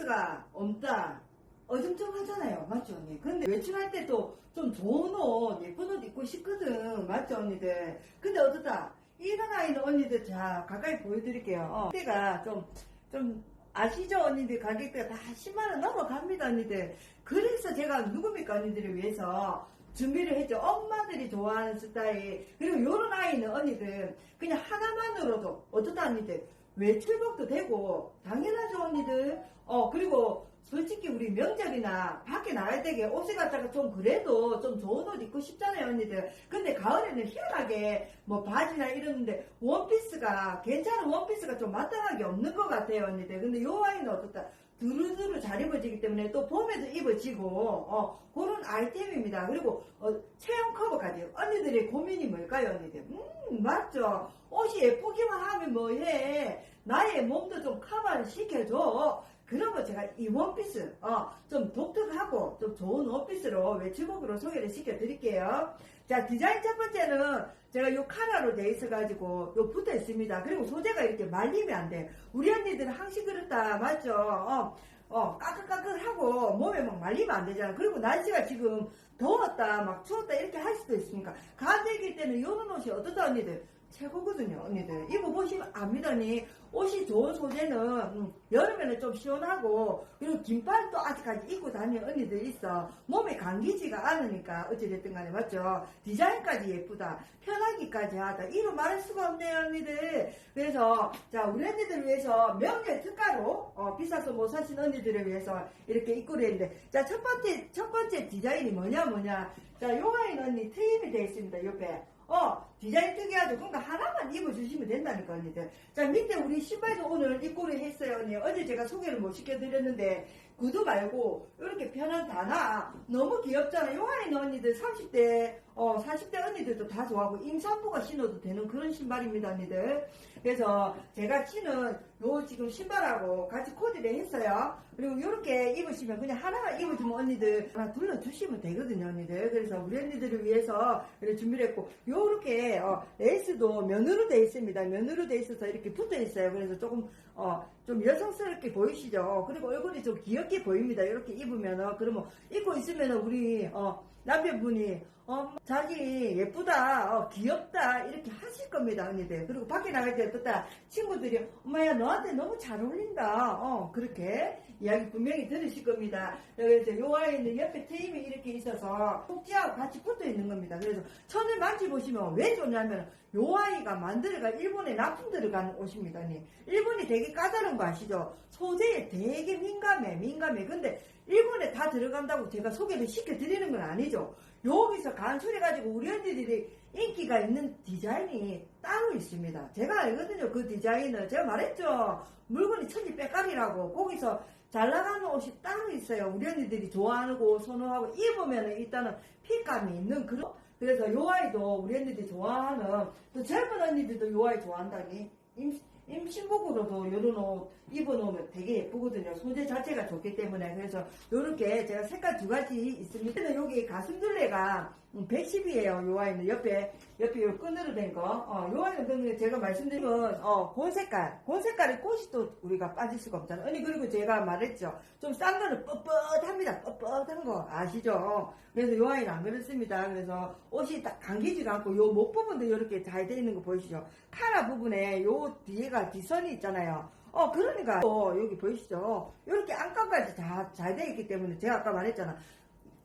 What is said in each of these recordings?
원피스가 없다. 어정쩡하잖아요. 맞죠, 언니? 근데 외출할 때도 좀 좋은 옷, 예쁜 옷 입고 싶거든. 맞죠, 언니들? 근데 어떻다? 이런 아이는 언니들 자, 가까이 보여드릴게요. 어, 때가 좀, 좀, 아시죠, 언니들? 가격대가 다 10만원 넘어갑니다, 언니들. 그래서 제가 누굽니까, 언니들을 위해서 준비를 했죠. 엄마들이 좋아하는 스타일. 그리고 요런 아이는 언니들, 그냥 하나만으로도, 어떻다, 언니들? 외출복도 되고, 당연하죠, 언니들. 어, 그리고 솔직히 우리 명절이나 밖에 나갈 때게 옷을 갖다가 좀 그래도 좀 좋은 옷 입고 싶잖아요, 언니들. 근데 가을에는 희한하게 뭐 바지나 이러는데 원피스가, 괜찮은 원피스가 좀 마땅하게 없는 것 같아요, 언니들. 근데 요 아이는 어떻다? 두루두루 잘 입어지기 때문에 또 봄에도 입어지고, 어, 그런 아이템입니다. 그리고, 어, 체형 커버까지. 언니들의 고민이 뭘까요, 언니들? 음, 맞죠. 옷이 예쁘기만 하면 뭐해. 나의 몸도 좀 커버를 시켜줘. 그러면 제가 이 원피스, 어, 좀 독특하고 좀 좋은 원피스로 외출복으로 소개를 시켜드릴게요. 자, 디자인 첫 번째는 제가 요 카라로 돼 있어가지고 요 붙어 있습니다. 그리고 소재가 이렇게 말리면 안 돼. 우리 언니들은 항시 그렇다, 맞죠? 어, 어, 까끌까끌하고 몸에 막 말리면 안 되잖아. 그리고 날씨가 지금 더웠다, 막 추웠다 이렇게 할 수도 있으니까 가격일 때는 요런 옷이 어떻다 언니들? 최고거든요, 언니들. 입어보시면 압니다, 언니. 옷이 좋은 소재는, 음, 여름에는 좀 시원하고, 그리고 긴팔도 아직까지 입고 다니는 언니들 있어. 몸에 감기지가 않으니까, 어찌됐든 간에, 맞죠? 디자인까지 예쁘다. 편하기까지 하다. 이루 말할 수가 없네요, 언니들. 그래서, 자, 우리 언니들을 위해서 명절 특가로, 어, 비싸서 못 사신 언니들을 위해서 이렇게 입고를 했는데, 자, 첫 번째, 첫 번째 디자인이 뭐냐, 뭐냐. 자, 요 아이는 언니 트임이 되어 있습니다, 옆에. 어, 디자인 특이하죠. 그러니까 하나만 입어주시면 된다니까, 언니들. 자, 밑에 우리 신발도 오늘 입고를 했어요, 언니. 어제 제가 소개를 못 시켜드렸는데, 구두 말고, 이렇게 편한 단화. 너무 귀엽잖아. 요 안에 언니들 30대, 어, 40대 언니들도 다 좋아하고, 임산부가 신어도 되는 그런 신발입니다, 언니들. 그래서 제가 신은 요 지금 신발하고 같이 코디를 했어요. 그리고 이렇게 입으시면 그냥 하나만 입으시면 언니들 하나 둘러주시면 되거든요, 언니들. 그래서 우리 언니들을 위해서 준비를 했고, 요렇게, 어, 레이스도 면으로 돼 있습니다. 면으로 돼 있어서 이렇게 붙어 있어요. 그래서 조금, 어, 좀 여성스럽게 보이시죠? 그리고 얼굴이 좀 귀엽게 보입니다. 이렇게 입으면은. 그러면 입고 있으면은 우리, 어, 남편분이, 어, 자기 예쁘다, 어, 귀엽다, 이렇게 하실 겁니다, 언니들. 그리고 밖에 나갈 때 어떻다, 친구들이, 엄마야, 너한테 너무 잘 어울린다, 어, 그렇게 이야기 분명히 들으실 겁니다. 그래서 요 아이는 옆에 테임이 이렇게 있어서 꼭지하고 같이 붙어 있는 겁니다. 그래서 천을 만져보시면 왜 좋냐면, 요 아이가 만들어가 일본에 납품 들어가는 옷입니다, 언니. 일본이 되게 까다로운 거 아시죠? 소재에 되게 민감해, 민감해. 근데 일본에 다 들어간다고 제가 소개를 시켜드리는 건 아니죠. 여기서 간술해가지고 우리 언니들이 인기가 있는 디자인이 따로 있습니다. 제가 알거든요. 그 디자인을. 제가 말했죠. 물건이 천지 빼깔이라고. 거기서 잘 나가는 옷이 따로 있어요. 우리 언니들이 좋아하고 선호하고 입으면 일단은 핏감이 있는 그런. 그래서 요 아이도 우리 언니들이 좋아하는 또 젊은 언니들도 요 아이 좋아한다니. 임, 임신복으로도 이런 옷 입어놓으면 되게 예쁘거든요. 소재 자체가 좋기 때문에. 그래서 이렇게 제가 색깔 두 가지 있습니다. 여기 가슴둘레가 110이에요. 요 아이는 옆에, 옆에 요 끈으로 된 거. 어, 요 아이는 근데 제가 말씀드린 건, 어, 곤 색깔. 곤 색깔의 꽃이 또 우리가 빠질 수가 없잖아요. 아니, 그리고 제가 말했죠. 좀 싼 거는 뻣뻣합니다. 뻣뻣한 거 아시죠? 그래서 요 아이는 안 그렇습니다. 그래서 옷이 딱 감기지가 않고 요 목 부분도 이렇게 잘 돼 있는 거 보이시죠? 카라 부분에 요 뒤에가 뒷선이 있잖아요. 어, 그러니까, 어, 여기 보이시죠? 이렇게 안감까지 다 잘 돼 있기 때문에 제가 아까 말했잖아.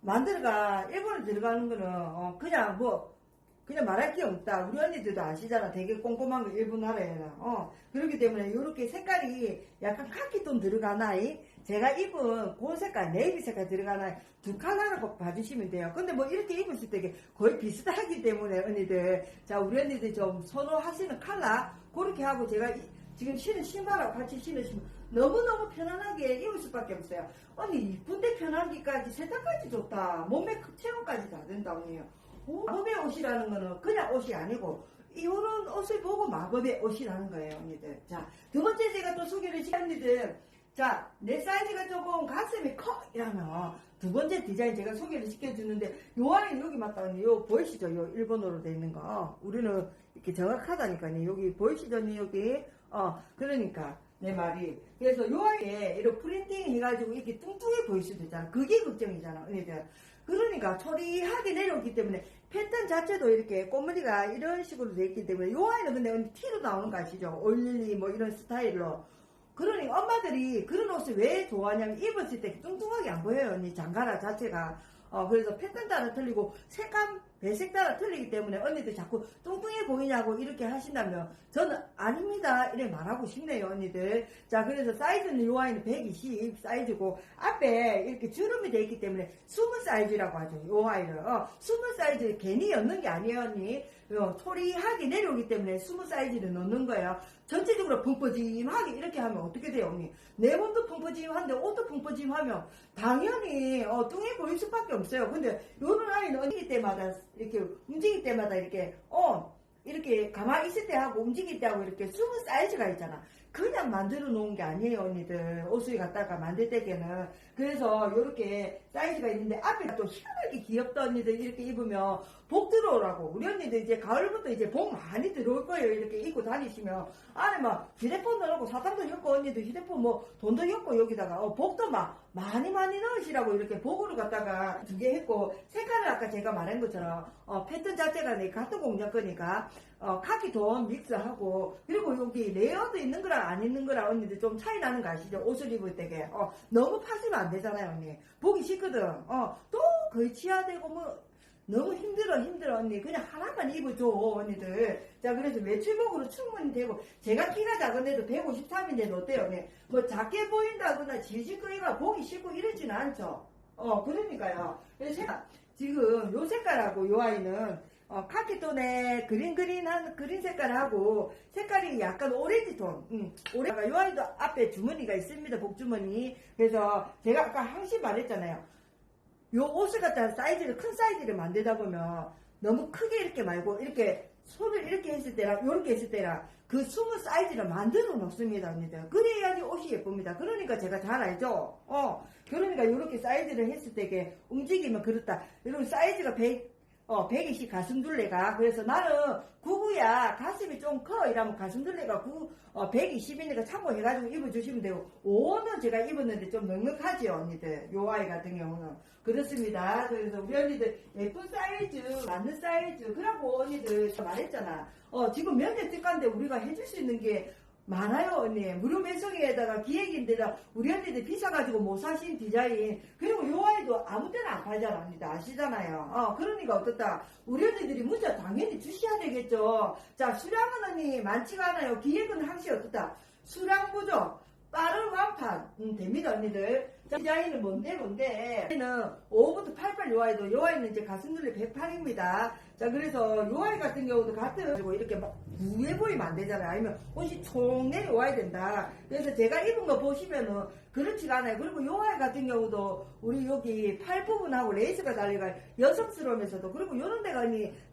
만들어가, 일본에 들어가는 거는, 어, 그냥 뭐, 그냥 말할 게 없다. 우리 언니들도 아시잖아. 되게 꼼꼼한 거 일본 나라에는. 어, 그렇기 때문에 이렇게 색깔이 약간 카키 톤 들어가나이? 제가 입은 그 색깔, 네이비 색깔 들어가나이? 두 컬러라고 봐주시면 돼요. 근데 뭐 이렇게 입으실 때 거의 비슷하기 때문에 언니들. 자, 우리 언니들 좀 선호하시는 컬러? 그렇게 하고 제가 이- 지금 신은 신발하고 같이 신으시면 너무너무 편안하게 입을 수밖에 없어요. 언니 이쁜데 편하기까지 세탁까지 좋다. 몸매 체형까지 다 된다 언니요. 오, 마법의 옷이라는 거는 그냥 옷이 아니고 이런 옷을 보고 마법의 옷이라는 거예요 언니들. 자두 번째 제가 또 소개를 언니들. 자, 내 사이즈가 조금 가슴이 커! 이러면, 두 번째 디자인 제가 소개를 시켜주는데, 요 안에 여기 맞다, 언니. 요 보이시죠? 요 일본어로 돼 있는 거. 우리는 이렇게 정확하다니까요. 여기 보이시죠? 여기? 어, 그러니까. 내 말이. 그래서 요 아이에 이런 프린팅 해가지고 이렇게 뚱뚱해 보일 수도 있잖아. 그게 걱정이잖아, 언니들. 그러니까 초리하게 내려오기 때문에 패턴 자체도 이렇게 꽃무늬가 이런 식으로 돼 있기 때문에 요 아이는 근데 언니 티로 나오는 거 아시죠? 올릴리 뭐 이런 스타일로. 그러니 엄마들이 그런 옷을 왜 좋아하냐면 입었을 때 뚱뚱하게 안 보여요, 언니. 장가라 자체가. 어, 그래서 패턴 따라 틀리고 색감, 배색 따라 틀리기 때문에 언니들 자꾸 뚱뚱해 보이냐고 이렇게 하신다면 저는 아닙니다. 이래 말하고 싶네요, 언니들. 자, 그래서 사이즈는 요 아이는 120 사이즈고 앞에 이렇게 주름이 돼 있기 때문에 숨은 사이즈라고 하죠. 요 아이를. 어, 숨은 사이즈 괜히 엮는 게 아니에요, 언니. 어, 초리하게 내려오기 때문에 숨은 사이즈를 넣는 거예요. 전체적으로 펑퍼짐하게 이렇게 하면 어떻게 돼요, 언니? 내 몸도 펑퍼짐한데 옷도 펑퍼짐하면 당연히 어, 뚱해 보일 수밖에 없어요. 근데 요런 아이는 움직일 때마다 이렇게 움직일 때마다 이렇게 어 이렇게 가만히 있을 때 하고 움직일 때 하고 이렇게 숨은 사이즈가 있잖아. 그냥 만들어 놓은 게 아니에요, 언니들. 옷을 갖다가 만들 때에는. 그래서 이렇게 사이즈가 있는데 앞에 또 희한하게 귀엽다, 언니들. 이렇게 입으면 복 들어오라고. 우리 언니들 이제 가을부터 이제 복 많이 들어올 거예요. 이렇게 입고 다니시면. 안에 막 휴대폰 넣어놓고 사탕도 엮고 언니들 휴대폰 뭐 돈도 엮고 여기다가 어, 복도 막 많이 많이 넣으시라고 이렇게 복으로 갖다가 두 개 했고 색깔을 아까 제가 말한 것처럼 어, 패턴 자체가 내 같은 공작 거니까 어, 카키 톤 믹스하고 그리고 여기 레이어드 있는 거랑 안 있는 거랑 언니들 좀 차이 나는 거 아시죠? 옷을 입을 때게. 어, 너무 파시면 안 되잖아요 언니. 보기 싫거든. 어, 또 거의 치아되고 뭐 너무 힘들어 힘들어 언니. 그냥 하나만 입어줘 언니들. 자 그래서 외출복으로 충분히 되고. 제가 키가 작은데도 153인데도 어때요 언니? 뭐 작게 보인다거나 질질거리가 보기 싫고 이러지는 않죠? 어 그러니까요. 그래서 제가 지금 요 색깔하고 요 아이는 어, 카키톤에 그린 그린한 그린 색깔하고 색깔이 약간 오렌지 톤. 음, 오렌. 요 아이도 앞에 주머니가 있습니다. 복주머니. 그래서 제가 아까 항시 말했잖아요. 요 옷을 갖다 사이즈를 큰 사이즈를 만들다 보면 너무 크게 이렇게 말고 이렇게 손을 이렇게 했을 때랑 이렇게 했을 때랑 그 숨은 사이즈를 만들어 놓습니다 언니들 그래야지 옷이 예쁩니다 그러니까 제가 잘 알죠 어 그러니까 이렇게 사이즈를 했을 때 이게 움직이면 그렇다 이런 사이즈가 100 어, 120 가슴둘레가. 그래서 나는 구구야 가슴이 좀 커. 이러면 가슴둘레가 구, 어, 120이니까 참고해가지고 입어주시면 되고. 5는 제가 입었는데 좀 넉넉하지, 언니들. 요 아이 같은 경우는. 그렇습니다. 그래서 우리 언니들 예쁜 사이즈, 맞는 사이즈. 그러고 언니들 말했잖아. 어, 지금 면접 특가인데 우리가 해줄 수 있는 게 많아요 언니. 무료 배송에다가 기획인데다 우리 언니들 비싸가지고 못 사신 디자인. 그리고 요 아이도 아무 때나 안 팔잖아 언니들 아시잖아요. 어 그러니까 어떻다. 우리 언니들이 문자 당연히 주셔야 되겠죠. 자 수량은 언니 많지가 않아요. 기획은 항시 어떻다? 수량 부족 빠른 완판. 음, 됩니다 언니들. 자, 디자인은 뭔데 뭔데? 얘는 5부터 88 요아이도. 요아이는 이제 가슴둘레 108입니다 자 그래서 요 아이 같은 경우도 같은 그리고 이렇게 막 부해 보이면 안 되잖아요. 아니면 옷이 총 내려와야 된다. 그래서 제가 입은 거 보시면은 그렇지가 않아요 그리고 요아이 같은 경우도 우리 여기 팔 부분하고 레이스가 달려가 여성스러우면서도 그리고 요런 데가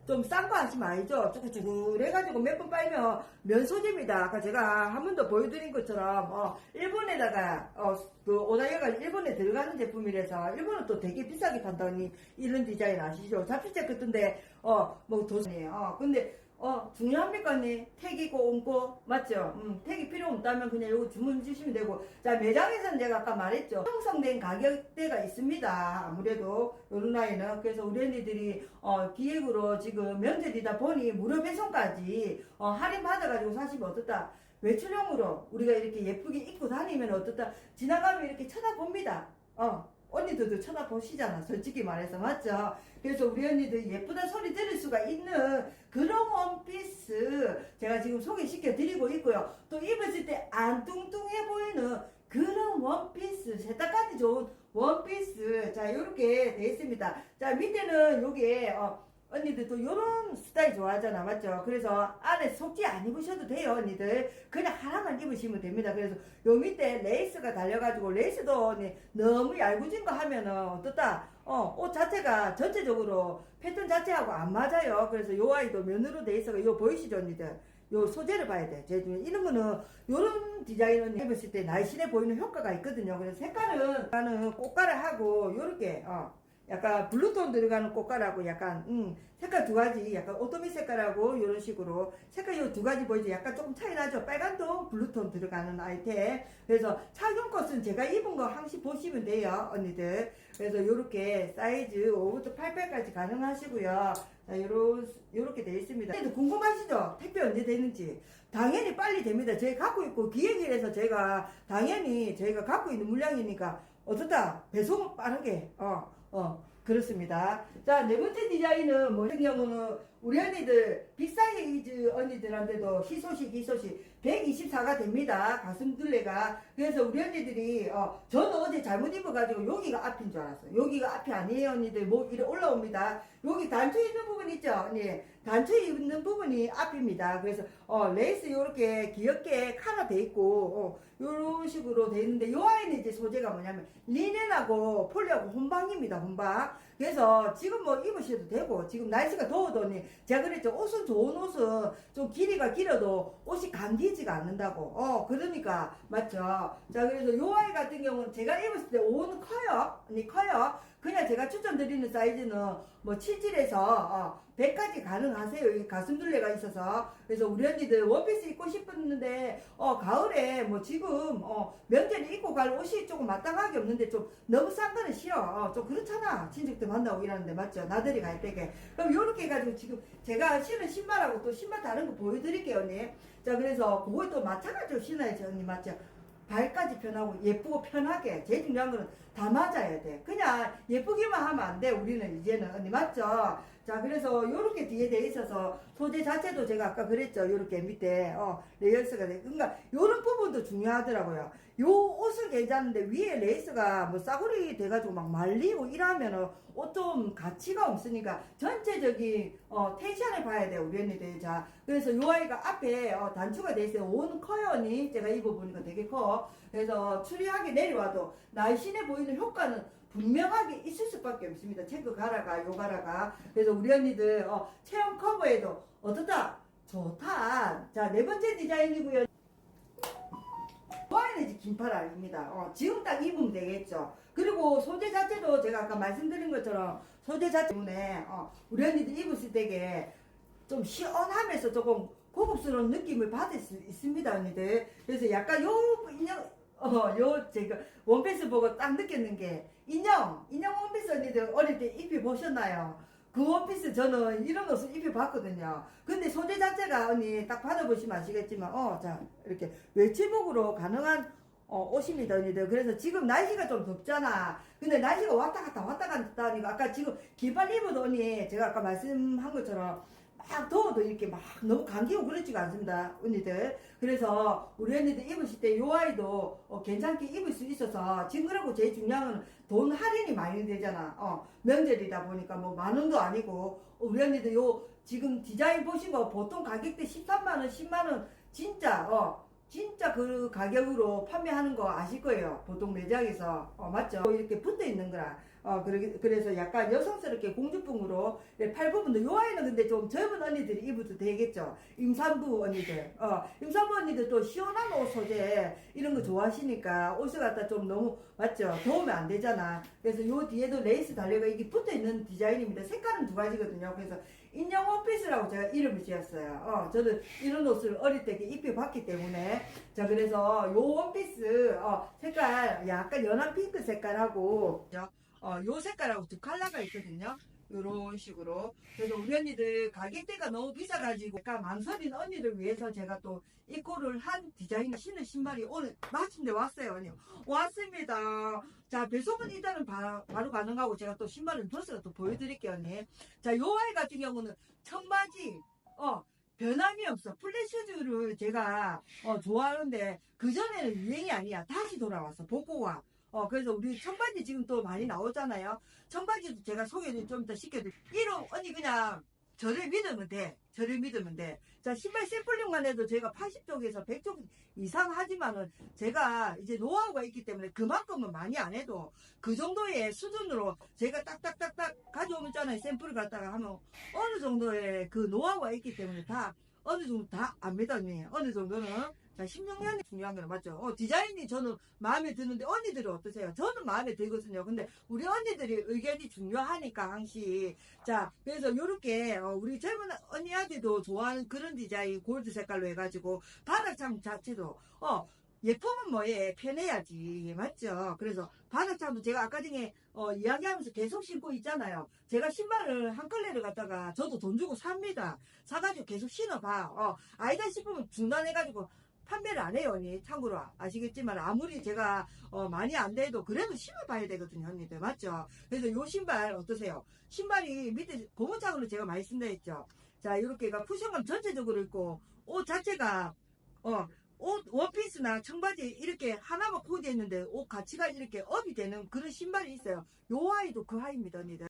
좀 싼 거 하시면 알죠 쭈글쭈글해가지고 몇 번 빨면 면 소재입니다 아까 제가 한 번 더 보여드린 것처럼 어, 일본에다가 어, 그 오다이어가 일본에 들어가는 제품이라서 일본은 또 되게 비싸게 판다니 이런 디자인 아시죠? 잡지책 같은데 어뭐 도선이에요. 어 근데 어 중요합니까? 언니? 택이고 옮고. 맞죠? 음 택이 필요 없다면 그냥 요거 주문 주시면 되고. 자 매장에서는 제가 아까 말했죠. 형성된 가격대가 있습니다. 아무래도 요런 아이는. 그래서 우리 언니들이 어 기획으로 지금 명절이다 보니 무료 배송까지 어 할인 받아가지고 사시면 어떻다? 외출용으로 우리가 이렇게 예쁘게 입고 다니면 어떻다? 지나가면 이렇게 쳐다봅니다. 어 언니들도 쳐다보시잖아 솔직히 말해서 맞죠? 그래서 우리 언니들 예쁘다 소리 들을 수가 있는 그런 원피스 제가 지금 소개시켜 드리고 있고요. 또 입었을 때 안 뚱뚱해 보이는 그런 원피스 세탁까지 좋은 원피스 자 이렇게 돼 있습니다. 자 밑에는 요게 어, 언니들 또 요런 스타일 좋아하잖아 맞죠? 그래서 안에 속지 안 입으셔도 돼요 언니들. 그냥 하나만 입으시면 됩니다. 그래서 요 밑에 레이스가 달려가지고 레이스도 언니 너무 얇아진 거 하면은 어떻다? 어, 옷 자체가 전체적으로 패턴 자체하고 안 맞아요. 그래서 요 아이도 면으로 돼 있어가 요 보이시죠 언니들? 요 소재를 봐야 돼. 제 중에. 이런 거는 요런 디자인은 입었을 때 날씬해 보이는 효과가 있거든요. 그래서 색깔은 나는 꽃가루 하고 요렇게 어 약간 블루톤 들어가는 꽃가라고 약간 음, 색깔 두 가지 약간 오토미 색깔하고 이런 식으로 색깔 이 두 가지 보이죠 약간 조금 차이 나죠? 빨간톤 블루톤 들어가는 아이템. 그래서 착용 것은 제가 입은 거 항시 보시면 돼요 언니들. 그래서 이렇게 사이즈 5부터 88까지 가능하시고요. 자 요런 요렇게 되어 있습니다. 근데 궁금하시죠? 택배 언제 되는지? 당연히 빨리 됩니다. 제가 갖고 있고 기획을 해서 제가 당연히 저희가 갖고 있는 물량이니까 어떻다? 배송은 빠르게 어 어, 그렇습니다. 자, 네 번째 디자인은 뭐 같은 경우는 우리 언니들 빅사이즈 언니들한테도 희소식 희소식 124가 됩니다. 가슴 둘레가. 그래서 우리 언니들이 어, 저는 어제 잘못 입어가지고 여기가 앞인 줄 알았어요. 여기가 앞이 아니에요 언니들. 목 이래 올라옵니다. 여기 단추 있는 부분 있죠? 언니. 단추 있는 부분이 앞입니다. 그래서 어, 레이스 이렇게 귀엽게 카라 돼 있고 어, 이런 식으로 돼 있는데 요 아이는 이제 소재가 뭐냐면 리넨하고 폴리하고 혼방입니다. 혼방. 그래서 지금 뭐 입으셔도 되고 지금 날씨가 더워더니 제가 그랬죠. 옷은 좋은 옷은 좀 길이가 길어도 옷이 감기지가 않는다고. 어 그러니까 맞죠. 자 그래서 요 아이 같은 경우는 제가 입었을 때 옷은 커요. 아니 커요. 그냥 제가 추천드리는 사이즈는 뭐 7질에서 어, 100까지 가능하세요. 여기 가슴 둘레가 있어서. 그래서 우리 언니들 원피스 입고 싶었는데 어 가을에 뭐 지금 어 명절에 입고 갈 옷이 조금 마땅하게 없는데 좀 너무 싼 거는 싫어. 어, 좀 그렇잖아. 친척들 만나고 이러는데 맞죠? 나들이 갈 때게. 그럼 요렇게 해가지고 지금 제가 신은 신발하고 또 신발 다른 거 보여드릴게요, 언니. 자 그래서 그걸 또 마찬가지로 신어야지, 언니 맞죠? 발까지 편하고 예쁘고 편하게 제일 중요한 거는 다 맞아야 돼. 그냥 예쁘기만 하면 안 돼 우리는 이제는. 언니 맞죠 자 그래서 요렇게 뒤에 돼 있어서 소재 자체도 제가 아까 그랬죠. 요렇게 밑에 어 레이어스가 돼. 그러니까 요런 부분도 중요하더라고요. 요 옷은 괜찮은데 위에 레이스가 뭐 싸구리 돼가지고 막 말리고 이러면은 옷 좀 가치가 없으니까 전체적인 어 텐션을 봐야 돼요 언니들. 자 그래서 요 아이가 앞에 어, 단추가 돼 있어요. 온 커요 언니 제가 입어보니까 되게 커. 그래서 추리하게 내려와도 날씬해 보이는 효과는 분명하게 있을 수밖에 없습니다 체크 가라가 요 가라가 그래서 우리 언니들 어, 체형 커버에도 어떻다 좋다 자 네 번째 디자인이고요 와인은 이제 긴팔 아닙니다. 어, 지금 딱 입으면 되겠죠. 그리고 소재 자체도 제가 아까 말씀드린 것처럼 소재 자체 때문에 어, 우리 언니들 입었을 때게 좀 시원하면서 조금 고급스러운 느낌을 받을 수 있습니다, 언니들. 그래서 약간 요 인형, 어, 요 제가 원피스 보고 딱 느꼈는 게 인형, 인형 원피스 언니들 어릴 때 입혀 보셨나요? 그 원피스 저는 이런 옷을 입혀봤거든요. 근데 소재 자체가 언니 딱 받아보시면 아시겠지만, 어, 자, 이렇게 외출복으로 가능한 어, 옷입니다, 언니들. 그래서 지금 날씨가 좀 덥잖아. 근데 날씨가 왔다 갔다 왔다 갔다 하니까 아까 지금 긴팔 입어도 언니, 제가 아까 말씀한 것처럼 막 더워도 이렇게 막 너무 감기고 그렇지가 않습니다, 언니들. 그래서 우리 언니들 입으실 때 요 아이도 어, 괜찮게 입을 수 있어서 지금 그러고 제일 중요한 건 돈 할인이 많이 되잖아. 어, 명절이다 보니까 뭐 만 원도 아니고 어, 우리 언니들 요 지금 디자인 거 보통 가격대 13만 원, 10만 원 진짜 어 진짜 그 가격으로 판매하는 거 아실 거예요. 보통 매장에서 어, 맞죠? 이렇게 붙어 있는 거라. 어 그러- 그래서 약간 여성스럽게 공주풍으로 네, 팔 부분도 요 아이는 근데 좀 젊은 언니들이 입어도 되겠죠. 임산부 언니들, 어 임산부 언니들 또 시원한 옷 소재 이런 거 좋아하시니까 옷을 갖다 좀 너무 맞죠? 더우면 안 되잖아. 그래서 요 뒤에도 레이스 달려가 이게 붙어 있는 디자인입니다. 색깔은 두 가지거든요. 그래서 인형 원피스라고 제가 이름을 지었어요. 어, 저는 이런 옷을 어릴 때 입혀봤기 때문에. 자, 그래서 요 원피스, 어, 색깔, 약간 연한 핑크 색깔하고, 어, 요 색깔하고 두 컬러가 있거든요. 요런 식으로. 그래서 우리 언니들 가격대가 너무 비싸가지고, 약간 망설인 언니를 위해서 제가 또 입고를 한 디자인 신은 신발이 오늘 마침내 왔어요, 언니. 왔습니다. 자, 배송은 일단은 바, 로 가능하고, 제가 또 신발을 벗어서 또 보여드릴게요, 언니. 자, 요 아이 같은 경우는 청바지, 어, 변함이 없어. 플랫슈즈를 제가, 어, 좋아하는데, 그전에는 유행이 아니야. 다시 돌아왔어. 복고가. 어, 그래서 우리 청바지 지금 또 많이 나오잖아요. 청바지도 제가 소개를 좀 더 시켜드릴게요. 이런, 언니 그냥, 저를 믿으면 돼. 저를 믿으면 돼. 자, 신발 샘플링만 해도 제가 80쪽에서 100쪽 이상 하지만은 제가 이제 노하우가 있기 때문에 그만큼은 많이 안 해도 그 정도의 수준으로 제가 딱딱딱딱 가져오면 있잖아요. 샘플을 갖다가 하면 어느 정도의 그 노하우가 있기 때문에 다 어느 정도 다 압니다. 언니. 어느 정도는. 자, 16년이 중요한 거는 맞죠? 어, 디자인이 저는 마음에 드는데 언니들은 어떠세요? 저는 마음에 들거든요. 근데 우리 언니들이 의견이 중요하니까 항시 자, 그래서 요렇게 어, 우리 젊은 언니한테도 좋아하는 그런 디자인 골드 색깔로 해가지고 바닥창 자체도 어 예쁘면 뭐해 편해야지 맞죠? 그래서 바닥창도 제가 아까 전에 어, 이야기하면서 계속 신고 있잖아요. 제가 신발을 한 컬레를 갖다가 저도 돈 주고 삽니다. 사가지고 계속 신어봐. 어, 아니다 싶으면 중단해가지고 판매를 안 해요, 언니. 참고로 아시겠지만 아무리 제가 어, 많이 안 돼도 그래도 신어봐야 되거든요, 언니들. 맞죠? 그래서 요 신발 어떠세요? 신발이 밑에 고무장으로 제가 많이 쓴다 했죠. 자, 이렇게가 쿠션감 전체적으로 있고 옷 자체가 어, 옷 원피스나 청바지 이렇게 하나만 코디했는데 옷 가치가 이렇게 업이 되는 그런 신발이 있어요. 요 아이도 그 아이입니다, 언니들.